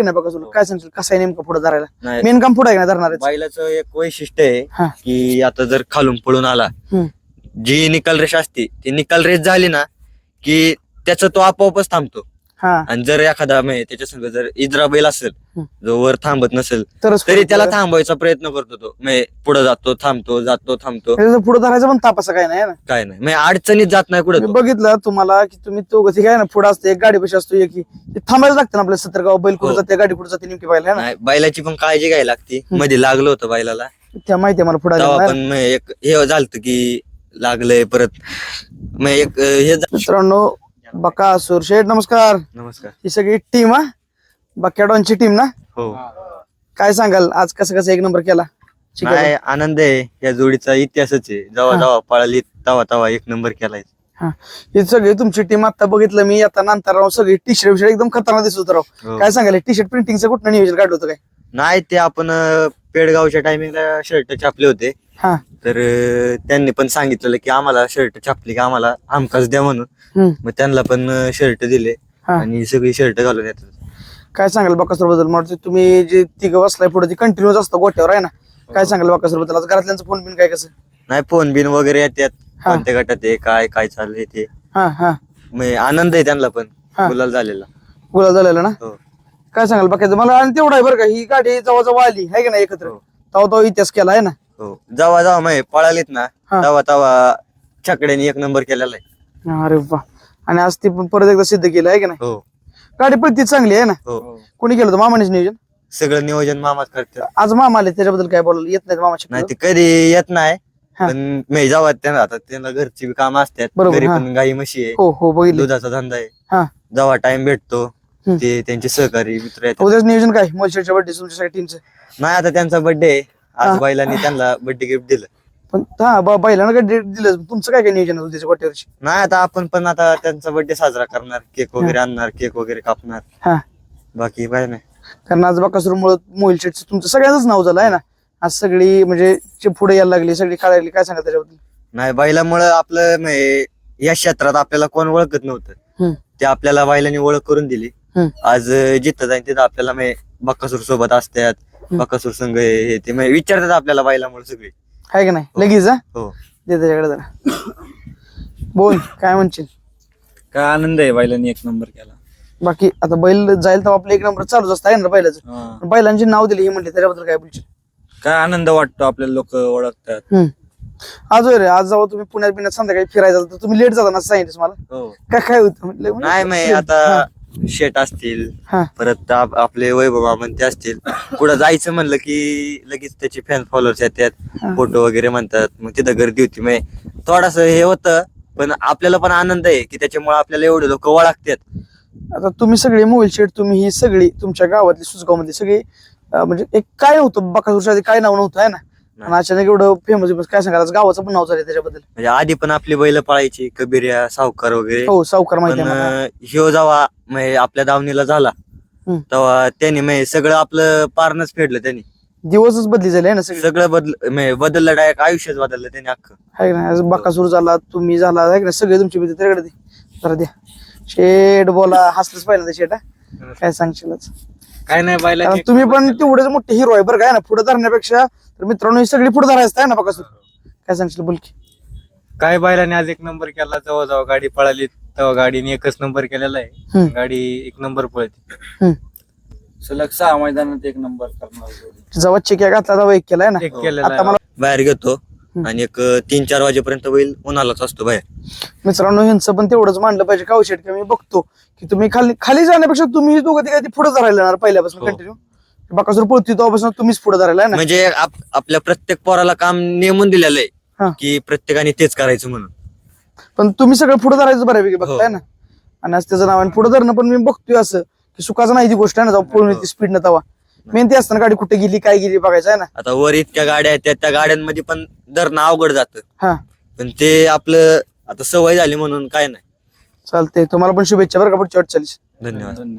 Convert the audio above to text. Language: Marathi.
की नाही बघा तुला. काय सांगशील? कसं आहे नेमकं पुढे धरायला? नाही. मेन काम पुढे आहे धरणार बैलाचं एक वैशिष्ट्य हा. आहे की आता जर खालून पळून आला. जी निकाल रेष असते ती निकाल रेष झाली ना की त्याचा तो आपोआपच थांबतो. हा. आणि जर एखादा म्हणजे त्याच्या संग जर इद्रा बैल असेल. जो वर थांबत नसेल तरच तरी त्याला थांबवायचा प्रयत्न करतो तो. म्हणजे पुढे जातो थांबतो जातो थांबतो. पुढे धरायचं पण ताप असं काय नाही ना? काय नाही. म्हणजे अडचणीत जात नाही कुठं मी तो. बघितलं तुम्हाला की तुम्ही तो गती काय ना पुढे असते एक गाडी पशी असतो एक ही. ते थांबायला लागतं ना आपल्या सत्तर गाव बैल कुठे हो. जाते गाडी कुठे जाते नेमकी पाहिजे ना? नाही बैलाची पण काळजी घ्यायला लागते. मध्ये लागलं होतं बैलाला. त्या माहिती आहे मला पुढे तेव्हा पण म्हणजे एक हे झालत की लागलंय परत. मग एक अं, हे झा- मित्रांनो बकासूर शेठ नमस्कार. नमस्कार. ही सगळी टीम हा? बकॅडॉनची टीम ना? हो. काय सांगाल? आज कसं कसं एक नंबर केला? नाही आनंद आहे. या जोडीचा इतिहासच आहे. जेव्हा हा. जेव्हा पळाली तवा तवा एक नंबर केलाय हा. ही सगळी तुमची टीम आता बघितलं मी. आता नंतर राव सगळी टी शर्ट विषय एकदम खतरनाक दिसत राव. हो. काय सांगाल? टी शर्ट प्रिंटिंगचं कुठं नियोजन काढलं होतं काय? नाही ते आपण अं, पेडगावच्या टायमिंगला शर्ट छापले होते. हा. तर अं, त्यांनी पण सांगितलेलं की आम्हाला शर्ट छापली की आम्हाला हमखास द्या म्हणून. मग त्यांना पण शर्ट दिले हा. आणि सगळी शर्ट घालून येतात. काय सांगाल बकासूरबद्दल वाटतं तुम्ही जे तिघं बसलाय पुढे ती कंटिन्यूच असतं गोट्यावर आहे ना? काय सांगाल बकासूरबद्दल आज घरातल्यांचं फोन बिन काय कसं? नाही फोन बिन वगैरे येतात हा. कोणत्या गटात आहे काय काय चाललंय ते. हा हा. मग आनंद आहे त्यांना पण हा. गुलाल झालेला. गुलाब झालेला ना? हो. काय सांगाल बाकी मला आणि तेवढं आहे बरं का ही गाडी जवळ जवळ आली आहे का नाही एकत्र? हो. तेव्हा तो इतिहास केला आहे ना? हो. जेव्हा जेव्हा मग पळालीत ना हा. तेव्हा तेव्हा छकड्याने एक नंबर केलेला आहे. अरे वा. आणि आज ती पण परत एकदा सिद्ध केलं आहे का नाही? हो. गाडी पण ती चांगली आहे ना? हो. कोणी केलं होतं? मामानेच नियोजन? सगळं नियोजन मामाच करतात आज मामा आले त्याच्याबद्दल काय बोलायला येत नाही मामा नाही ते कधी येत नाही हा. पण मी जेव्हा त्यांना आता त्यांना घरची बी कामं असतात. बरोबर, घरी हा. पण गाई म्हशी आहे. हो हो बघितलं. दुधाचा धंदा आहे. हा. जेव्हा टाइम भेटतो. ते त्यांचे सहकारी मित्र आहेत. उद्याच नियोजन काय? मोलशेटच्या बड्डे तुमच्या सगळ्या टीमचं नाही आता त्यांचा बर्थडे हा. आज बैलांनी त्यांना बर्थडे गिफ्ट दिलं. पण हा ब- बैलानं काय डेट दिलं. तुमचं काय काय नियोजन आहे उद्याच्या गोट्यावरची नाही आता आपण पण आता त्यांचा बर्थडे साजरा करणार. केक वगैरे आणणार केक वगैरे कापणार. हा. बाकी काय नाही. कारण आज बकासूरमुळे मोबाईल शेटचं तुमचं सगळ्यांच नाव झालं आहे ना? आज सगळी म्हणजे जे पुढे यायला लागली सगळी काढायला लागली काय सांगा त्याच्याबद्दल? नाही बैलामुळं आपलं म्हणजे या क्षेत्रात आपल्याला कोण ओळखत नव्हतं. हम्म, ते आपल्याला बैलांनी ओळख करून दिली. आज अं, जिथं जाईन तिथं आपल्याला म्हणजे बक्कासूर सोबत असतात बक्कासूर संघ हे हे ते म्हणजे विचारतात आपल्याला बैलामुळे सगळे. आहे का नाही? लगेच हा? हो. दे त्याच्याकडे जरा. बोल काय म्हणशील? काय आनंद आहे बैलांनी एक नंबर केला. बाकी आता बैल जाईल तर आपलं एक नंबर चालूच असतं आहे ना बैलाचं? हा. बैलांची नाव दिली हे म्हणले त्याच्याबद्दल काय बोलशील? काय आनंद वाटतो आपल्याला लोक ओळखतात. हम्म. आज होय रे आज जेव्हा तुम्ही पुण्यात पिण्यात संध्याकाळी फिरायला जाता तर तुम्ही लेट जाता ना सांगितलं मला? हो. काय काय होतं? म्हटलं नाही आता शेट असतील हा. परत आप- आपले वैभव मामन ते असतील. पुढे जायचं म्हणलं की लगेच त्याचे फॅन फॉलोअर्स येतात फोटो वगैरे म्हणतात. मग तिथं गर्दी होती. मग थोडस हे होतं पण आपल्याला पण आनंद आहे की त्याच्यामुळे आपल्याला एवढे लोक ओळखतात. आता तुम्ही सगळे मोबाईल शेट तुम्ही ही सगळी तुमच्या गावातली सुसगावमध्ये सगळी अं, म्हणजे एक काय नव्हतं बकासूरच्या आधी काय नाव नव्हतं आहे ना? आणि अचानक एवढं फेमस काय सांगाल आज गावाचं पण नाव झालं त्याच्याबद्दल. म्हणजे आधी पण आपली बैल पळायची कबिर्या सावकार वगैरे. हो सावकार माहिती पण आहे मला. अं, ह्यो जेव्हा म्हणजे आपल्या दावणीला झाला हम्म. तेव्हा त्यांनी म्हणजे सगळं आपलं पारणच फेडलं त्यांनी. दिवसच बदली झाले ना सगळे? सगळं बदल म्हणजे बदललं डायरेक्ट आयुष्यच बदललं त्यांनी अख्खं. आहे बकासूर झाला तुम्ही झाला आहे नाही? सगळे तुमची भीती त्याकडे दे. जरा द्या. शेट बोला हसलंच पाहिलं ते शेट? काय सांगशीलच. काय नाही कारण तुम्ही पण तेवढेच मोठे हिरो आहे बरं काय ना? पुढे धरण्यापेक्षा तर मित्रांनो ही सगळी पुढे धरायचं आहे ना बकासूर काय सांगशील बोल की. काय बैलाने आज एक नंबर केला जेव्हा जेव्हा गाडी पळाली तेव्हा गाडीने एकच नंबर केलेला आहे. हम्म. गाडी एक नंबर पळते. सलग सहा मैदानात एक नंबर करणार जेव्हा चिक्या घातला तेव्हा एक केलाय ना? एक केलेला आता. मला बाहेर घेतो आणि एक तीन चार वाजेपर्यंत बैल उन्हालाच असतो बाहेर. मित्रांनो ह्यांचं पण तेवढंच मांडलं पाहिजे काऊ शेट मी बघतो की तुम्ही खाली खाली जाण्यापेक्षा तुम्ही दोघं ते पुढे धरायला येणार पहिल्यापासून हो. कंटिन्यू बकासूर पळतोय तेव्हापासून तुम्हीच पुढे धरायला ना म्हणजे आप- आपल्या प्रत्येक पोराला काम नेमून दिलेलं हा. आहे की प्रत्येकाने तेच करायचं म्हणून. पण तुम्ही सगळं पुढे धरायचं बऱ्यापैकी हो. बघताय ना? आणि आज त्याचं नाव आणि पुढे धरणं पण मी बघतोय असं की सुखाचं नाही ती गोष्ट आहे ना जेव्हा पळून येते स्पीड न तवा. मेन ते असताना गाडी कुठे गेली काय गेली बघायचं आहे ना. आता वर इतक्या गाड्या आहेत त्या- त्या गाड्यांमध्ये पण धरणं अवघड जातं. हा. पण ते आपलं आता सवय झाली म्हणून काय नाही. चालतंय. तुम्हाला पण शुभेच्छा बरं का पुढच्या वाटचालीस. धन्यवाद.